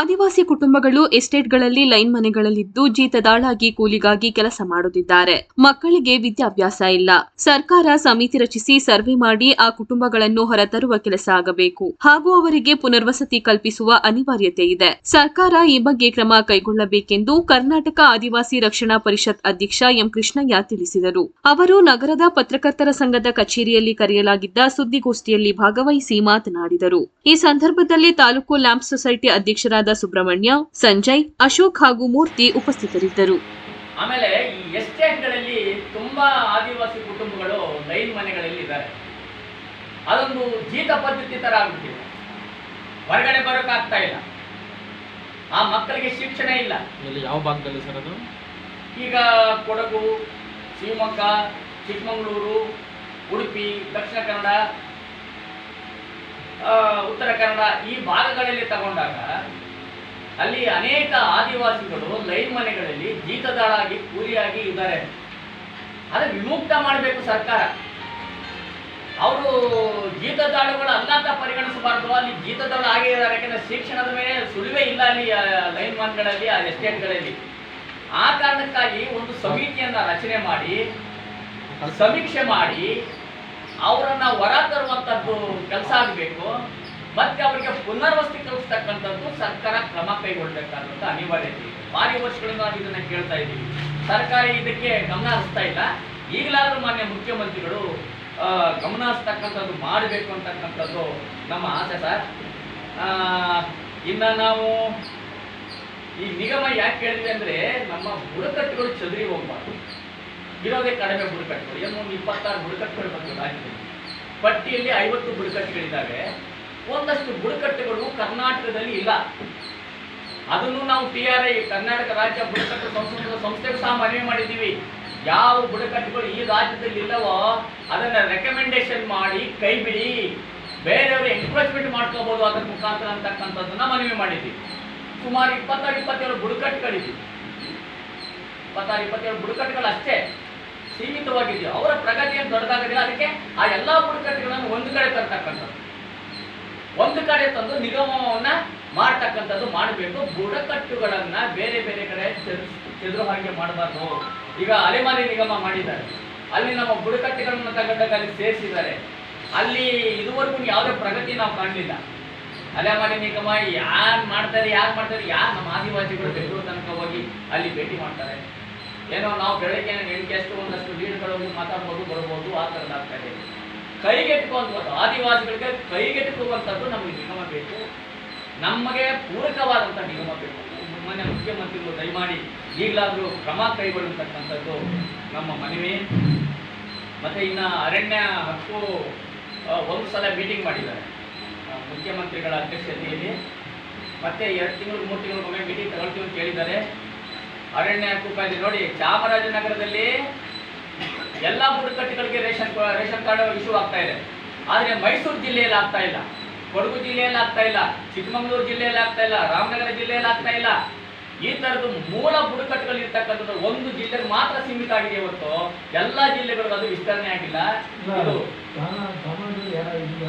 ಆದಿವಾಸಿ ಕುಟುಂಬಗಳು ಎಸ್ಟೇಟ್ಗಳಲ್ಲಿ ಲೈನ್ ಮನೆಗಳಲ್ಲಿದ್ದು ಜೀತದಾಳಾಗಿ ಕೂಲಿಗಾಗಿ ಕೆಲಸ ಮಾಡುತ್ತಿದ್ದಾರೆ. ಮಕ್ಕಳಿಗೆ ವಿದ್ಯಾಭ್ಯಾಸ ಇಲ್ಲ. ಸರ್ಕಾರ ಸಮಿತಿ ರಚಿಸಿ ಸರ್ವೆ ಮಾಡಿ ಆ ಕುಟುಂಬಗಳನ್ನು ಹೊರತರುವ ಕೆಲಸ ಆಗಬೇಕು. ಹಾಗೂ ಅವರಿಗೆ ಪುನರ್ವಸತಿ ಕಲ್ಪಿಸುವ ಅನಿವಾರ್ಯತೆ ಇದೆ. ಸರ್ಕಾರ ಈ ಬಗ್ಗೆ ಕ್ರಮ ಕೈಗೊಳ್ಳಬೇಕೆಂದು ಕರ್ನಾಟಕ ಆದಿವಾಸಿ ರಕ್ಷಣಾ ಪರಿಷತ್ ಅಧ್ಯಕ್ಷ ಎಂ ಕೃಷ್ಣಯ್ಯ ತಿಳಿಸಿದರು. ಅವರು ನಗರದ ಪತ್ರಕರ್ತರ ಸಂಘದ ಕಚೇರಿಯಲ್ಲಿ ಕರೆಯಲಾಗಿದ್ದ ಸುದ್ದಿಗೋಷ್ಠಿಯಲ್ಲಿ ಭಾಗವಹಿಸಿ ಮಾತನಾಡಿದರು. ಈ ಸಂದರ್ಭದಲ್ಲಿ ತಾಲೂಕು ಲ್ಯಾಂಪ್ ಸೊಸೈಟಿ ಅಧ್ಯಕ್ಷರಾದ ಸುಬ್ರಹ್ಮಣ್ಯ ಸಂಜಯ್ ಅಶೋಕ್ ಹಾಗೂ ಮೂರ್ತಿ ಉಪಸ್ಥಿತರಿದ್ದರು. ಆಮೇಲೆ ಈ ಎಸ್ಟೇಟ್ಗಳಲ್ಲಿ ತುಂಬಾ ಆದಿವಾಸಿ ಕುಟುಂಬಗಳು ಲೈನ್ ಮನೆಗಳಲ್ಲಿ ಇದ್ದಾರೆ ಅದೊಂದು ಜೀತ ಪದ್ಧತಿ ತರ ಆಗ್ಬಿಟ್ಟಿದೆ ಹೊರಗಡೆ ಬರೋಕ್ಕಾಗ್ತಾ ಇಲ್ಲ. ಆ ಮಕ್ಕಳಿಗೆ ಶಿಕ್ಷಣ ಇಲ್ಲ. ಇಲ್ಲಿ ಯಾವ ಭಾಗದಲ್ಲಿ ಸರ್ ಅದು? ಈಗ ಕೊಡಗು ಶಿವಮೊಗ್ಗ ಚಿಕ್ಕಮಗಳೂರು ಉಡುಪಿ ದಕ್ಷಿಣ ಕನ್ನಡ ಆ, ಉತ್ತರ ಕನ್ನಡ ಈ ಭಾಗಗಳಲ್ಲಿ ತಗೊಂಡಾಗ ಅಲ್ಲಿ ಅನೇಕ ಆದಿವಾಸಿಗಳು ಲೈನ್ ಮನೆಗಳಲ್ಲಿ ಜೀತದಾಳಾಗಿ ಕೂಲಿಯಾಗಿ ಇದ್ದಾರೆ. ಅದು ವಿಮುಕ್ತ ಮಾಡಬೇಕು ಸರ್ಕಾರ. ಅವರು ಜೀತದಾಳುಗಳು ಅಲ್ಲ ಅಂತ ಪರಿಗಣಿಸಬಾರ್ದು. ಅಲ್ಲಿ ಜೀತದಾಳು ಆಗೇ ಇದ್ದಾರೆ. ಯಾಕಂದ್ರೆ ಶಿಕ್ಷಣದ ಮೇಲೆ ಸುಳಿವೇ ಇಲ್ಲ ಅಲ್ಲಿ ಲೈನ್ ಮನ್ಗಳಲ್ಲಿ ಆ ಎಸ್ಟೇಟ್ಗಳಲ್ಲಿ. ಆ ಕಾರಣಕ್ಕಾಗಿ ಒಂದು ಸಮಿತಿಯನ್ನ ರಚನೆ ಮಾಡಿ ಸಮೀಕ್ಷೆ ಮಾಡಿ ಅವರನ್ನ ಹೊರ ತರುವಂತದ್ದು ಕೆಲಸ ಆಗಬೇಕು. ಮತ್ತೆ ಅವರಿಗೆ ಪುನರ್ವಸತಿ ಕಲ್ಪಿಸ್ತಕ್ಕಂಥದ್ದು ಸರ್ಕಾರ ಕ್ರಮ ಕೈಗೊಳ್ಳಬೇಕಾದಂಥ ಅನಿವಾರ್ಯತೆ ಇದೆ. ಭಾರಿ ವರ್ಷಗಳಿಂದ ನಾವು ಇದನ್ನ ಕೇಳ್ತಾ ಇದ್ದೀವಿ ಸರ್ಕಾರ ಇದಕ್ಕೆ ಗಮನ ಹರಿಸ್ತಾ ಇಲ್ಲ. ಈಗಲಾದರೂ ಮಾನ್ಯ ಮುಖ್ಯಮಂತ್ರಿಗಳು ಗಮನ ಹರಿಸ್ತಕ್ಕಂಥದ್ದು ಮಾಡಬೇಕು ಅಂತಕ್ಕಂಥದ್ದು ನಮ್ಮ ಆಸೆ ಸರ್. ಇನ್ನು ಇನ್ನ ನಾವು ಈ ನಿಗಮ ಯಾಕೆ ಕೇಳಿದ್ವಿ ಅಂದ್ರೆ ನಮ್ಮ ಬುಡಕಟ್ಟುಗಳು ಚದುರಿ ಹೋಗ್ಬಾರ್ದು. ಇರೋದೇ ಕಡಿಮೆ ಬುಡಕಟ್ಟುಗಳು. ಏನು, ಒಂದು ಇಪ್ಪತ್ತಾರು ಬುಡಕಟ್ಟುಗಳು ಬಂದು ಪಟ್ಟಿಯಲ್ಲಿ ಐವತ್ತು ಬುಡಕಟ್ಟುಗಳಿದ್ದಾವೆ. ಒಂದಷ್ಟು ಬುಡಕಟ್ಟುಗಳು ಕರ್ನಾಟಕದಲ್ಲಿ ಇಲ್ಲ. ಅದನ್ನು ನಾವು ಟಿ ಆರ್ ಐ, ಕರ್ನಾಟಕ ರಾಜ್ಯ ಬುಡಕಟ್ಟು ಸಂಸ್ಕೃತ ಸಂಸ್ಥೆಗೂ ಸಹ ಮನವಿ ಮಾಡಿದ್ದೀವಿ. ಯಾವ ಬುಡಕಟ್ಟುಗಳು ಈ ರಾಜ್ಯದಲ್ಲಿ ಇಲ್ಲವೋ ಅದನ್ನ ರೆಕಮೆಂಡೇಶನ್ ಮಾಡಿ, ಕೈ ಬಿಡಿ. ಬೇರೆಯವರು ಎನ್ಕ್ರೋಚ್ಮೆಂಟ್ ಮಾಡ್ಕೋಬಹುದು ಅದರ ಮುಖಾಂತರ ಅಂತಕ್ಕಂಥದ್ದನ್ನ ಮನವಿ ಮಾಡಿದ್ದೀವಿ. ಸುಮಾರು ಇಪ್ಪತ್ತಾರು, ಇಪ್ಪತ್ತೇಳು ಬುಡಕಟ್ಟುಗಳಿದ್ವಿ. ಇಪ್ಪತ್ತಾರು, ಇಪ್ಪತ್ತೇಳು ಬುಡಕಟ್ಟುಗಳು ಅಷ್ಟೇ ಸೀಮಿತವಾಗಿದೆಯೋ ಅವರ ಪ್ರಗತಿಯನ್ನು ದೊಡ್ಡದಾಗಲಿಲ್ಲ ಅದಕ್ಕೆ ಆ ಎಲ್ಲಾ ಬುಡಕಟ್ಟುಗಳನ್ನು ಒಂದು ಕಡೆ ತರ್ತಕ್ಕಂಥದ್ದು. ಒಂದು ಕಡೆ ತಂದು ನಿಗಮವನ್ನ ಮಾಡ್ತಕ್ಕಂಥದ್ದು ಮಾಡಬೇಕು. ಬುಡಕಟ್ಟುಗಳನ್ನ ಬೇರೆ ಬೇರೆ ಕಡೆ ಚೆದ್ರು ಹಾಗೆ ಮಾಡಬಾರ್ದು. ಈಗ ಅಲೆಮಾರಿ ನಿಗಮ ಮಾಡಿದ್ದಾರೆ. ಅಲ್ಲಿ ನಮ್ಮ ಬುಡಕಟ್ಟುಗಳನ್ನ ತಗೊಂಡಾಗ ಅಲ್ಲಿ ಸೇರಿಸಿದ್ದಾರೆ. ಅಲ್ಲಿ ಇದುವರೆಗೂ ಯಾವುದೇ ಪ್ರಗತಿ ನಾವು ಕಾಣಲಿಲ್ಲ. ಅಲೆಮಾರಿ ನಿಗಮ ಯಾರು ಮಾಡ್ತಾರೆ ಯಾರು ಮಾಡ್ತಾರೆ, ಯಾರು ನಮ್ಮ ಆದಿವಾಸಿಗಳು ಬೆಂಗಳೂರು ತನಕ ಹೋಗಿ ಅಲ್ಲಿ ಭೇಟಿ ಮಾಡ್ತಾರೆ. ಏನೋ ನಾವು ಬೆಳಗ್ಗೆ ಎಂಟು ಎಷ್ಟು ಒಂದಷ್ಟು ಲೀಡ್ಗಳು ಮಾತಾಡ್ಬೋದು, ಬರ್ಬೋದು, ಆ ಥರದ್ದು ಆಗ್ತಾ ಇದೆ. ಕೈಗೆಟುಕುವಂಥದ್ದು ಆದಿವಾಸಿಗಳಿಗೆ ಕೈಗೆಟುಕುವಂಥದ್ದು ನಮಗೆ ನಿಗಮ ಬೇಕು. ನಮಗೆ ಪೂರಕವಾದಂಥ ನಿಗಮ ಬೇಕು. ಮನೆ ಮುಖ್ಯಮಂತ್ರಿಗಳು ದಯಮಾಡಿ ಈಗಲಾದರೂ ಕ್ರಮ ಕೈಗೊಳ್ಳತಕ್ಕಂಥದ್ದು ನಮ್ಮ ಮನವಿ. ಮತ್ತೆ ಇನ್ನು ಅರಣ್ಯ ಹಕ್ಕು ಒಂದು ಸಲ ಮೀಟಿಂಗ್ ಮಾಡಿದ್ದಾರೆ. ಮುಖ್ಯಮಂತ್ರಿಗಳ ಅಧ್ಯಕ್ಷತೆಯಲ್ಲಿ. ಮತ್ತೆ ಎರಡು ತಿಂಗಳು, ಮೂರು ತಿಂಗಳಿಗೊಮ್ಮೆ ಮೀಟಿಂಗ್ ತಗೊಳ್ತೀವಿ ಅಂತ ಹೇಳಿದ್ದಾರೆ. ಅರಣ್ಯ ಹಕ್ಕು ಕಾಯ್ದೆ ನೋಡಿ, ಚಾಮರಾಜನಗರದಲ್ಲಿ ಎಲ್ಲ ಬುಡಕಟ್ಟುಗಳಿಗೆ ರೇಷನ್ ರೇಷನ್ ಕಾರ್ಡ್ ಇಶ್ಯೂ ಆಗ್ತಾ ಇದೆ. ಆದರೆ ಮೈಸೂರು ಜಿಲ್ಲೆಯಲ್ಲಿ ಆಗ್ತಾ ಇಲ್ಲ. ಕೊಡಗು ಜಿಲ್ಲೆಯಲ್ಲಿ ಆಗ್ತಾ ಇಲ್ಲ. ಚಿಕ್ಕಮಗಳೂರು ಜಿಲ್ಲೆಯಲ್ಲಿ ಆಗ್ತಾ ಇಲ್ಲ. ರಾಮನಗರ ಜಿಲ್ಲೆಯಲ್ಲಿ ಆಗ್ತಾ ಇಲ್ಲ. ಈ ತರದ್ದು ಮೂಲ ಬುಡಕಟ್ಟುಗಳು ಇರ್ತಕ್ಕಂಥದ್ದು ಒಂದು ಜಿಲ್ಲೆಗೆ ಮಾತ್ರ ಸೀಮಿತ ಆಗಿದೆ ಇವತ್ತು ಎಲ್ಲ ಜಿಲ್ಲೆಗಳಿಗೂ ಅದು ವಿಸ್ತರಣೆ ಆಗಿಲ್ಲ.